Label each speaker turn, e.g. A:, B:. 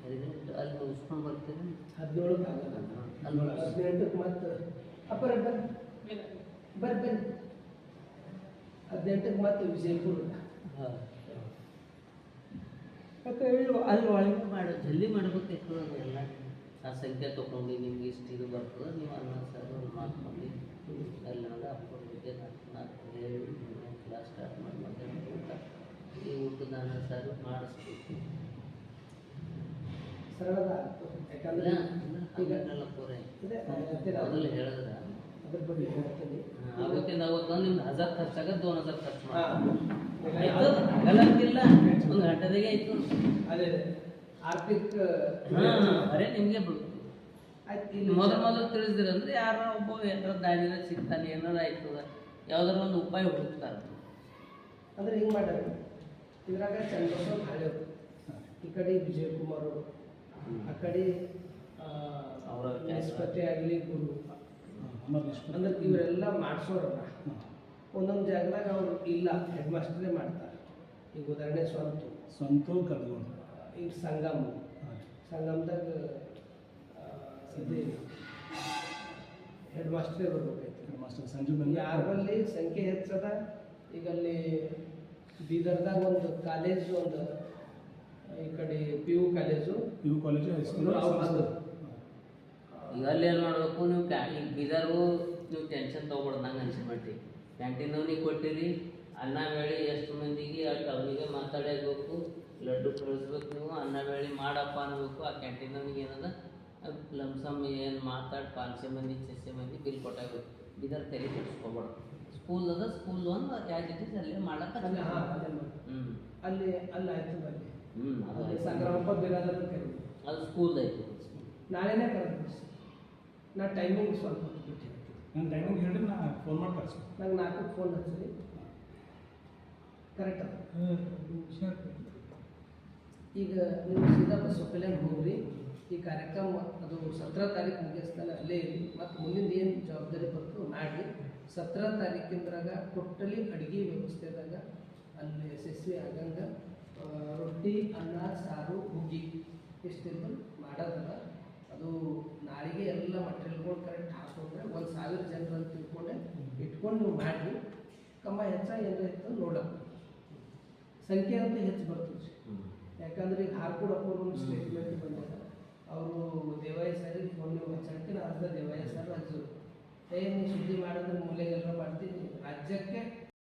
A: ಹದಿನೆಂಟು ಅಲ್ಲಿ ಮುಗಿಸ್ಕೊಂಡು ಬರ್ತೀನಿ
B: ಹದಿನೇಳಕ್ಕೆ ಆಗಲ್ಲ.
A: ಅಲ್ಲಿ
B: ಹದಿನೆಂಟಕ್ಕೆ ಮತ್ತೆ ಅಪ್ಪರ ಬರ್ರಿ ಬರ್ರಿ ಬರ್ರಿ ಹದಿನೆಂಟಕ್ಕೆ ಮತ್ತೆ ವಿಜಯಪುರ.
A: ಹಾಂ. ಅಲ್ಲಿ ಒಳಗೆ. ಮಾಡಿ ಜಲ್ದಿ ಮಾಡ್ಬೇಕಾಯ್ತು ಎಲ್ಲ. ಆ ಸಂಖ್ಯೆ ತೊಗೊಂಡು ನಿಮ್ಗೆ ಇಷ್ಟು ಇದು ಬರ್ತದೆ ನೀವು ಅನ್ನ ಸರ್ ಮಾಡ್ಕೊಂಡು ಎಲ್ಲ ಬಗ್ಗೆ ನಾಲ್ಕು ಹೇಳಿ. ಸ್ಟಾರ್ಟ್ ಮಾಡಿ ಊಟ ಈ ಊಟದ ಅನ್ನ ಸಾರು ಮಾಡಿಸ್ಬೇಕು.
B: ಸರಳದ ಯಾಕಂದ್ರೆ
A: ಹಂಗಲ್ಲ? ಮೊದಲು ಹೇಳಿದ್ರ.
B: ಅದ್ರ ಬಗ್ಗೆ ಹೇಳ್ತೀನಿ.
A: ಅವತ್ತಿಂದ ಅವತ್ತು ನಿಮ್ದು ಹಜಾರ್ ಖರ್ಚಾಗ ದೋನ್ ಹಜಾರ್ ಖರ್ಚು ಒಂದು ಗಂಟೆದಾಗೆ ಆಯ್ತು.
B: ಅದೇ. ಆರ್ಥಿಕ
A: ಅರೆ ನಿಮಗೆ ಮೊದಲು ಮೊದಲು ತಿಳಿಸಿದ್ರಂದ್ರೆ ಯಾರೋ ಒಬ್ಬ ಏನಾರ ದಾರಿನ ಸಿಗ್ತಾನೆ ಏನಾರ ಆಯ್ತದ? ಯಾವ್ದಾರ ಒಂದು ಉಪಾಯ ಹುಡುಕ್ತಾರ
B: ಅಂದ್ರೆ ಹಿಂಗೆ ಮಾಡ್ಯಾರ? ಇದ್ರಾಗ ಚಂದ್ರಬಸವ್ ಹಳೆಯವರು ಈ ಕಡೆ ವಿಜಯ್ ಕುಮಾರ್ ಅವರು ಆ ಕಡೆ
A: ಅವರ
B: ನಿಷ್ಪತ್ತಿ ಆಗಲಿ ಗುರು. ಅಂದ್ರೆ ಇವರೆಲ್ಲ ಮಾಡಿಸೋರಲ್ಲ. ಒಂದೊಂದು ಜಾಗದಾಗ ಅವ್ರು ಇಲ್ಲ ಹೆಡ್ ಮಾಸ್ಟರೇ ಮಾಡ್ತಾರೆ. ಈಗ ಉದಾಹರಣೆ ಸ್ವಂತ.
C: ಸ್ವಂತ ಕರ್ಕೊಂಡು
B: ಈಗ ಸಂಗಮ. ಸಂಗಮದಾಗ ಹೆಡ್ ಮಾಸ್ಟರೇ ಬರ್ಬೇಕಾಯ್ತು.
C: ಮಾಸ್ಟರ್ ಸಂಜು
B: ಯಾರಲ್ಲಿ ಸಂಖ್ಯೆ ಹೆಚ್ಚದ ಈಗ ಅಲ್ಲಿ ಬೀದರ್ದಾಗ ಒಂದು ಕಾಲೇಜು ಒಂದು ಈ ಕಡೆ P U college P
C: U college high school
A: ಈಗ ಅಲ್ಲಿ ಏನು ಮಾಡಬೇಕು ನೀವು ಕ್ಯಾ ಈಗ ಬೀದರ್ಗೂ ನೀವು ಟೆನ್ಷನ್ ತೊಗೊಬಾರ್ದಂಗೆ ನಂಗೆ ಅನ್ಸಿಮಟ್ಟಿ ಕ್ಯಾಂಟೀನವ್ನಿಗೆ ಕೊಟ್ಟಿರಿ ಅನ್ನ ಬೇಳೆ ಎಷ್ಟು ಮಂದಿಗೆ ಅಷ್ಟು ಅವನಿಗೆ ಮಾತಾಡಬೇಕು ಲಡ್ಡು ಕಳಿಸ್ಬೇಕು ನೀವು ಅನ್ನ ಬೇಳೆ ಮಾಡಪ್ಪ ಅನ್ಬೇಕು ಆ ಕ್ಯಾಂಟೀನವ್ನಿಗೆ ಏನದ? ಲಮ್ಸಮ್ ಏನು ಮಾತಾಡಿ ಪಾನ್ಸೆ ಮಂದಿ ಚೆಸ್ಸೆ ಮಂದಿ ಬಿಲ್ ಕೊಟ್ಟಾಗಬೇಕು. ಬೀದರ್ ತೆರಿಗೆ ಕೆಡಿಸ್ಕೊಬಾರ್ದು ಸ್ಕೂಲ್ ಅದ ಸ್ಕೂಲ್ ಒಂದು ಯಾಕೆ ಅಲ್ಲಿ ಮಾಡಕ್ಕ
B: ಅಲ್ಲಿ ಹಾ, ಅಲ್ಲೇ ಮಾಡಿ.
A: ಹ್ಞೂ
B: ಅಲ್ಲಿ ಅಲ್ಲಿ ಆಯ್ತು ಅಲ್ಲಿ
A: ಹ್ಮ್ ಅದು
B: ಅಲ್ಲಿ. ಸಂಗ್ರಾಮಪ್ಪ ಬಿರಾದರ್ ಕರೀ
A: ಅದು ಸ್ಕೂಲ್ ಆಯ್ತು.
B: ನಾಳೆನೇ ಕರೆದು ನಾ ಟೈಮಿಂಗ್ ಸ್ವಲ್ಪ ನನ್ನ
C: ನಾನು ಟೈಮಿಂಗ್ ಹೇಳಿದ್ರೆ ನಾ ಫೋನ್ ಮಾಡಿ ಕಳಿಸ್ತೀನಿ.
B: ನಂಗೆ ನಾಲ್ಕು ಫೋನ್ ಹಚ್ಚಿರಿ. ಕರೆಕ್ಟ್ ಅದ ಈಗ ನೀವು ಸೀದಾ ಬಸ್ ಹೋಗ್ರಿ. ಈ ಕಾರ್ಯಕ್ರಮ ಅದು ಸತ್ರ ತಾರೀಕು ಮುಗಿಸ್ತಾನೆ ಅಲ್ಲೇ ಇರಲಿ. ಮತ್ತು ಮುಂದಿನ ಏನು ಜವಾಬ್ದಾರಿ ಬಂತು ಮಾಡಿ ಸತ್ರ ತಾರೀಕಿಂದ್ರಾಗ ಟೋಟಲಿ ಅಡುಗೆ ವ್ಯವಸ್ಥೆದಾಗ ಅಲ್ಲಿ ಯಶಸ್ವಿ ಆಗಂಗೆ ರೊಟ್ಟಿ ಅನ್ನ ಸಾರು ಹುಗ್ಗಿ ಇಷ್ಟೆಲ್ಲ ಮಾಡೋದಲ್ಲ ಅದು ನಾಳೆಗೆ ಎಲ್ಲ ಮಟೀರಿಯಲ್ಗಳು ಕರೆಕ್ಟ್ ಹಾಕೊಂಡ್ರೆ ಒಂದು ಸಾವಿರ ಜನರು ಅಂತ ತಿಳ್ಕೊಂಡೆ ಇಟ್ಕೊಂಡು ಮಾಡಿ ಕಮ್ಮ ಹೆಚ್ಚ ಏನಾಯ್ತು ಇತ್ತು ನೋಡೋಣ. ಸಂಖ್ಯೆ ಅಂತ ಹೆಚ್ಚು ಬರ್ತದೆ. ಯಾಕಂದ್ರೆ ಈಗ ಹಾರ್ಕೋಡ್ ಒಂದು ಸ್ಟೇಟ್ಮೆಂಟ್ ಬಂದಾಗ ಅವರು ದೇವಾಯ ಸರಿಗೆ ಫೋನ್ ನೀವು ಹಚ್ಚಕ್ಕೆ ಅರ್ಧ ದೇವಾಯ ಶುದ್ಧಿ ಮಾಡಿದ್ರೆ ಮೂಲೆಗೆಲ್ಲ ಮಾಡ್ತೀನಿ ರಾಜ್ಯಕ್ಕೆ